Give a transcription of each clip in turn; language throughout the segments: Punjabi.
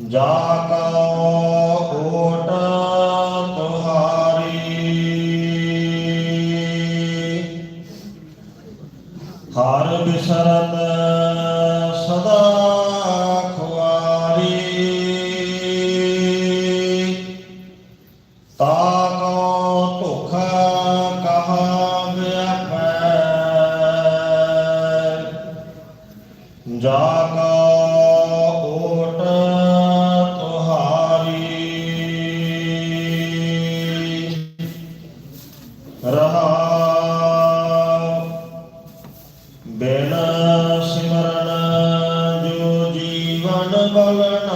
ਜਾ ਕਾ ਓਟ ਤੁਹਾਰੀ। ਹਰ ਬਿਸਰਤ ਸਦਾ ਖੁਆਰੀ। ਤਾ ਕੋ ਧੋਖਾ ਕਹਾ ਵਿਆਪੈ। ਜਾ প্রাণ বলনা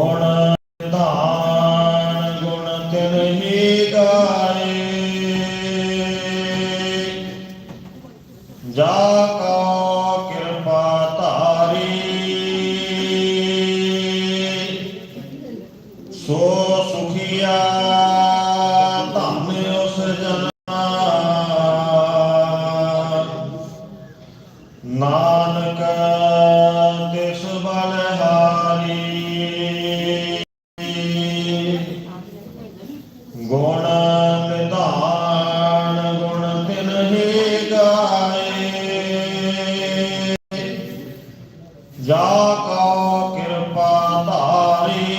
போன ਰਾਖੋ ਕਿਰਪਾ ਧਾਰੀ।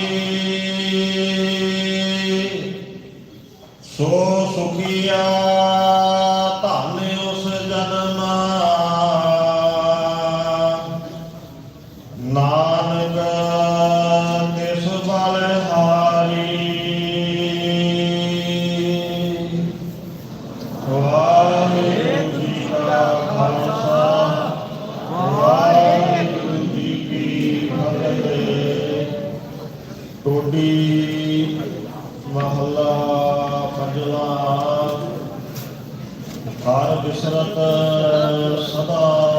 ਸੋ ਸੁਖੀਆ ਟੋਡੀ ਮਹੱਲਾ ਪੰਜਵਾ ਹਰ ਬਿਸਰਤ ਸਦਾ